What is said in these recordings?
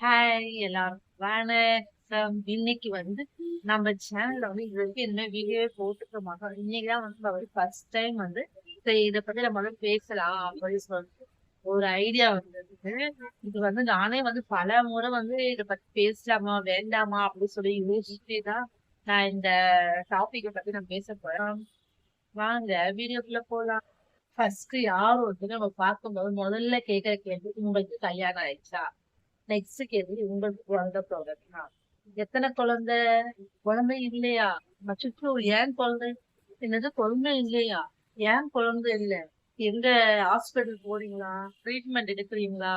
Hi எல்லாரும் வணக்கம் இன்னைக்கு வந்து நம்ம சேனல்ல வந்து இது வரைக்கும் என்ன வீடியோ போட்டுக்க மாட்டோம் இன்னைக்குதான் வந்து அவர் ஃபர்ஸ்ட் டைம் வந்து சரி இதை பத்தி நம்ம வந்து பேசலாம் அப்படின்னு சொல்லிட்டு ஒரு ஐடியா வந்தது. இது வந்து நானே வந்து பல முறை வந்து இதை பத்தி பேசலாமா வேண்டாமா அப்படின்னு சொல்லி யோசிச்சுட்டே தான் நான் இந்த டாபிக்கை பத்தி நான் பேச போறேன். வாங்க வீடியோக்குள்ள போலாம். ஃபர்ஸ்ட் யார் வந்து நம்ம பார்க்கும்போது முதல்ல கேட்கிற கேள்வி உங்களுக்கு கல்யாணம் ஆயிடுச்சா? நெக்ஸ்ட் கேள்வி உங்களுக்கு குழந்தை பிறகுனா எத்தனை குழந்தை? குழந்தை இல்லையா? அச்சோ ஏன் குழந்தை? என்னது குழந்தை இல்லையா? ஏன் குழந்தை இல்ல? எங்க ஹாஸ்பிட்டல் போறீங்களா? ட்ரீட்மெண்ட் எடுக்கிறீங்களா?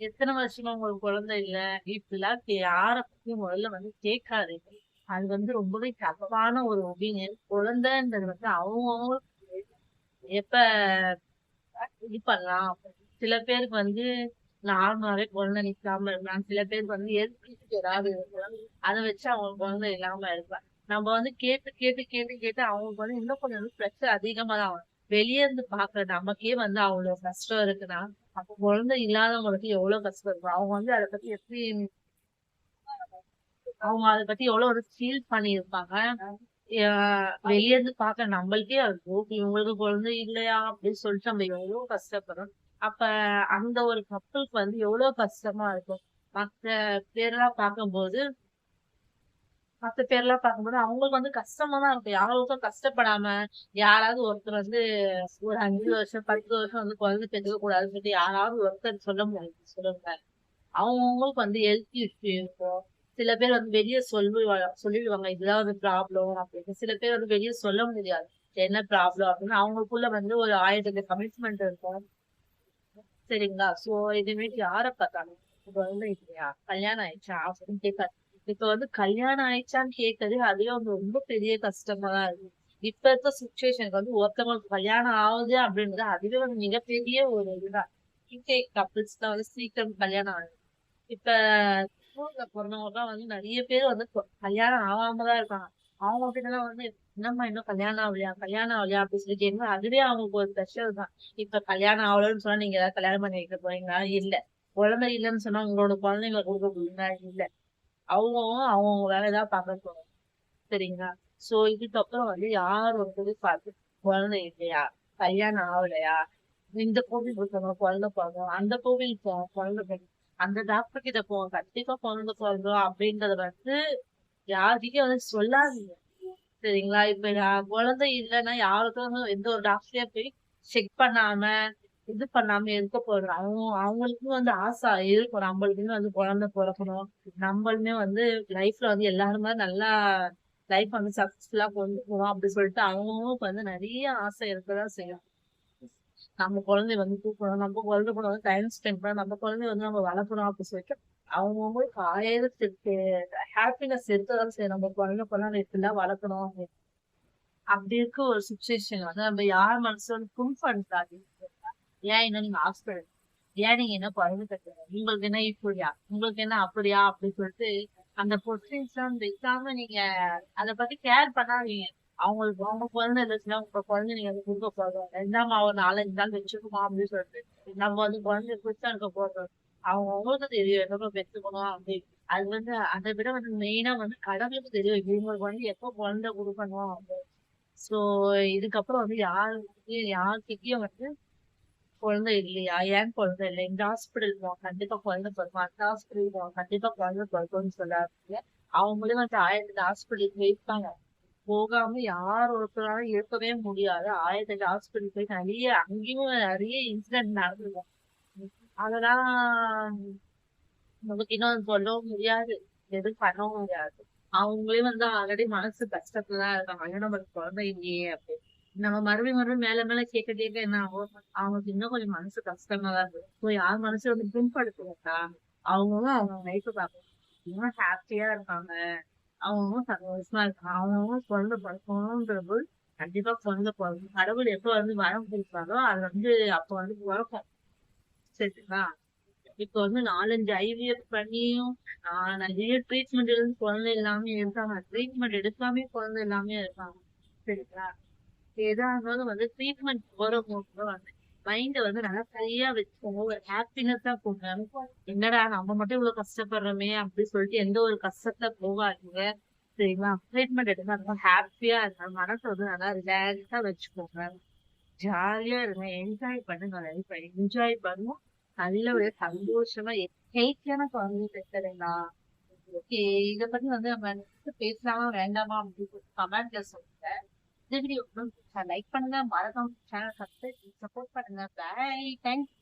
எத்தனை வருஷமா உங்களுக்கு குழந்தை இல்ல? இப்படிலாம் யார பத்தியும் முதல்ல வந்து கேட்காது அது வந்து ரொம்பவே தப்பான ஒரு ஒப்பீனியன். குழந்தைன்றது வந்து அவங்க எப்ப இது பண்ணலாம். சில பேருக்கு வந்து நார்மலாவே குழந்தை நிக்காம இருக்கலாம். சில பேருக்கு வந்து எதிர்ப்பு ஏதாவது இருக்கலாம். அதை வச்சு அவங்க குழந்தை இல்லாம இருப்பாங்க நம்ம வந்து கேட்டு கேட்டு கேட்டு கேட்டு அவங்களுக்கு வந்து இன்னும் கொஞ்சம் வந்து ப்ரெஷர் அதிகமா தான் ஆகும் வெளியே இருந்து பாக்குற நமக்கே வந்து அவ்வளவு கஷ்டம் இருக்குன்னா அப்ப குழந்தை இல்லாதவங்களுக்கு எவ்வளவு கஷ்டம் இருக்கும்? அவங்க வந்து அதை பத்தி எப்படி அவங்க அதை பத்தி எவ்வளவு ஒரு ஃபீல் பண்ணியிருப்பாங்க? ஆஹ் வெளிய இருந்து பாக்குற நம்மளுக்கே இருக்கும் இவங்களுக்கு குழந்தை இல்லையா அப்படின்னு சொல்லிட்டு நம்ம எவ்வளவு கஷ்டப்படுறோம். அப்ப அந்த ஒரு கப்பலுக்கு வந்து எவ்வளவு கஷ்டமா இருக்கும். மத்த பேர்லாம் பார்க்கும்போது மத்த பேர்லாம் பார்க்கும்போது அவங்களுக்கு வந்து கஷ்டமா தான் இருக்கும். யாருக்கும் கஷ்டப்படாம யாராவது ஒருத்தர் வந்து ஒரு அஞ்சு வருஷம் பத்து வருஷம் வந்து குழந்தை பெற்றுக்க கூடாதுன்னு சொல்லிட்டு யாராவது ஒருத்தர் சொல்ல முடியாது சொல்லுங்க அவங்கவுங்களுக்கு வந்து ஹெல்த் இஷ்யூ இருக்கும். சில பேர் வந்து வெளியே சொல்லுவாங்க சொல்லிடுவாங்க இதுதான் வந்து ப்ராப்ளம் அப்படின்னு. சில பேர் வந்து வெளியே சொல்ல முடியாது. என்ன ப்ராப்ளம் அப்படின்னு. அவங்களுக்குள்ள வந்து ஒரு ஆயிரத்தி கமிட்மெண்ட் இருக்கும். சரிங்களா? சோ இதுமாரி யார பார்த்தாலும்? இப்ப வந்து இல்லையா? கல்யாணம் ஆயிடுச்சா? அப்படின்னு கேட்காது இப்ப வந்து கல்யாணம் ஆயிடுச்சான்னு கேட்கறது அதுவே வந்து ரொம்ப பெரிய கஷ்டமா தான் இருக்கு. இப்ப இருக்க சுச்சுவேஷனுக்கு வந்து ஒருத்தவங்களுக்கு கல்யாணம் ஆகுது அப்படின்றது அதுவே வந்து மிகப்பெரிய ஒரு இதுதான். கப்பிள்ஸ் தான் வந்து சீக்கிரம் கல்யாணம் ஆகுது. இப்ப ஊர்ல பிறந்தவங்க வந்து நிறைய பேர் வந்து கல்யாணம் ஆகாம தான் இருக்காங்க. அவங்க கிட்ட எல்லாம் வந்து என்னம்மா இன்னும் கல்யாணம் ஆகலையா? கல்யாணம் ஆகலையா? அப்படின்னு சொல்லிட்டு அதுவே அவங்களுக்கு ஒரு ஸ்பெஷல் தான். இப்ப கல்யாணம் ஆகலன்னு சொன்னா நீங்க ஏதாவது கல்யாணம் பண்ணி வைக்க போறீங்களா? இல்ல. குழந்தை இல்லைன்னு சொன்னா உங்களோட குழந்தைங்களை கொடுக்க போறீங்களா? இல்ல. அவங்க அவங்கவுங்களால ஏதாவது பார்க்க போறோம் சரிங்களா? சோ இதுக்கப்புறம் வந்து யார் ஒரு பார்த்து குழந்தை இல்லையா? கல்யாணம் ஆகலையா? இந்த கோவில் இருக்கவங்க குழந்தை பிறந்தோம் அந்த கோவில் குழந்தை அந்த டாக்டர் கிட்ட போவோம் கண்டிப்பா குழந்தை பிறந்தோம் அப்படின்றத வந்து யார்கிட்டயும் வந்து சொல்லாதீங்க. சரிங்களா? இப்ப குழந்தை இல்லைன்னா யாருக்கும் எந்த ஒரு டாக்டரையும் போய் செக் பண்ணாம இது பண்ணாம இருக்க போறோம் அவங்க அவங்களுக்கும் வந்து ஆசை இருக்கும். நம்மளுக்குமே வந்து குழந்தை பிறக்கணும். நம்மளுமே வந்து லைஃப்ல வந்து எல்லாருமே நல்லா லைஃப் வந்து சக்சஸ்ஃபுல்லா கொண்டு போவோம் அப்படி சொல்லிட்டு அவங்களுக்கு வந்து நிறைய ஆசை இருக்கதான் செய்யும். நம்ம குழந்தை வந்து கூப்பிடணும் நம்ம குழந்தை கூட வந்து டைம் ஸ்பெண்ட் பண்ணணும் நம்ம குழந்தை வந்து நம்ம வளர்க்கணும் அப்படின்னு சொல்லிட்டு அவங்கவுங்க ஆயிரத்துக்கு ஹாப்பினஸ் இருக்கதான் சரி நம்ம குழந்தை குழந்தை இப்படிலாம் வளர்க்கணும் அப்படின்னு. அப்படி இருக்க ஒரு சுச்சுவேஷன் வந்து நம்ம யார் மனசு வந்து புண்படுத்தாது ஏன் இன்னும் நீங்க ஹாஸ்பிட்டல் ஏன் நீங்க என்ன குழந்தை கட்டுறது உங்களுக்கு என்ன இப்படியா? உங்களுக்கு என்ன அப்படியா? அப்படின்னு சொல்லிட்டு அந்த கொஸ்டின்ஸ் எல்லாம் வைக்காம நீங்க அதை பத்தி கேர் பண்ணாதீங்க. அவங்களுக்கு அவங்க குழந்தை இருந்துச்சுன்னா உங்க குழந்தை நீங்க வந்து கொடுக்க போறோம் ரெண்டாம் ஒரு நாலஞ்சு நாள் வச்சுக்கோமா அப்படின்னு சொல்லிட்டு நம்ம வந்து குழந்தை குடிச்சா இருக்க போறோம் அவங்க அவங்களுக்கு தெரியும் எவ்வளவு பெற்றுக்கணும் அப்படி. அது வந்து அதை விட வந்து மெயினா வந்து கடவுளுக்கு தெரியும். இவங்களுக்கு வந்து எப்போ குழந்தை கொடுக்கணும் அப்படின்னு. சோ இதுக்கப்புறம் வந்து யாருக்கு யாருக்கிட்டயும் வந்து குழந்தை இல்லையா? ஏன் குழந்தை இல்லை? இந்த ஹாஸ்பிட்டல் போவோம் கண்டிப்பா குழந்தை பிறக்கும். அந்த ஹாஸ்பிட்டல் போவோம் கண்டிப்பா குழந்தை பிறக்கும்னு சொல்லாதீங்க. அவங்களே வந்து ஆயிரத்தி ஹாஸ்பிட்டலுக்கு வைப்பாங்க போகாம யார் ஒருத்தராலும் இருக்கவே முடியாது. ஆயிரத்தி ஹாஸ்பிட்டல் போய் நிறைய அங்கேயும் நிறைய இன்சிடென்ட் நடந்திருக்கும் அதெல்லாம் நமக்கு இன்னும் சொல்லவும் முடியாது. எதுவும் பண்ணவும் முடியாது. அவங்களே வந்து ஆல்ரெடி மனசு கஷ்டத்துலதான் இருக்காங்க. ஐயோ நம்மளுக்கு குழந்தை இல்லையே அப்படின்னு நம்ம மறுபடியும் மறுபடியும் மேல மேல கேட்க கேட்க என்ன ஆகும்? அவங்களுக்கு இன்னும் கொஞ்சம் மனசு கஷ்டமா தான் இருக்கும். ஸோ யார் மனசு வந்து புண்படுத்துவாங்களா அவங்களும் அவங்க லைஃப் பார்க்கணும். இன்னும் ஹாப்பியா இருக்காங்க. அவங்களும் சந்தோஷமா இருக்காங்க. அவங்களும் குழந்தை பிறக்கணும்ன்றது கண்டிப்பா குழந்தை பிறக்கும். கடவுள் எப்போ வந்து வரம் கொடுப்பாரோ அது வந்து அப்ப வந்து பிறக்கும். சரிங்களா இப்ப வந்து நாலஞ்சு ஐவிஎஃப் பண்ணியும் ஆஹ் நிறைய ட்ரீட்மெண்ட் எடுத்து குழந்தை இல்லாம இருக்காங்க. ட்ரீட்மெண்ட் எடுக்காம குழந்தை இல்லாம இருக்காங்க. சரிங்களா? எதா இருந்தாலும் வந்து ட்ரீட்மெண்ட் போறவங்க வந்து மைண்ட வந்து நல்லா ஃப்ரீயா வச்சுக்கோங்க. ஒரு ஹாப்பினஸா போங்க. என்னடா நம்ம மட்டும் இவ்வளவு கஷ்டப்படுறோமே அப்படின்னு சொல்லிட்டு எந்த ஒரு கஷ்டத்துல போகாதீங்க. சரிங்களா? ட்ரீட்மெண்ட் எடுத்தா ரொம்ப ஹாப்பியா இருங்க. மனசை வந்து நல்லா ரிலாக்ஸா வச்சுக்கோங்க. ஜாலியா இருங்க. என்ஜாய் பண்ணுங்க. லைஃப் என்ஜாய் பண்ணும். நல்ல ஒரு சந்தோஷமா ஹெல்த்தியான குழந்தை பெற்றதுங்களா ஓகே இத பத்தி வந்து நம்ம next பேசலாமா வேண்டாமா அப்படின்னு கமெண்ட்ல சொல்லுங்க இந்த வீடியோ லைக் பண்ணுங்க மறக்காம சேனல் சப்ஸ்கிரைப் சப்போர்ட் பண்ணுங்க பை தேங்க்ஸ்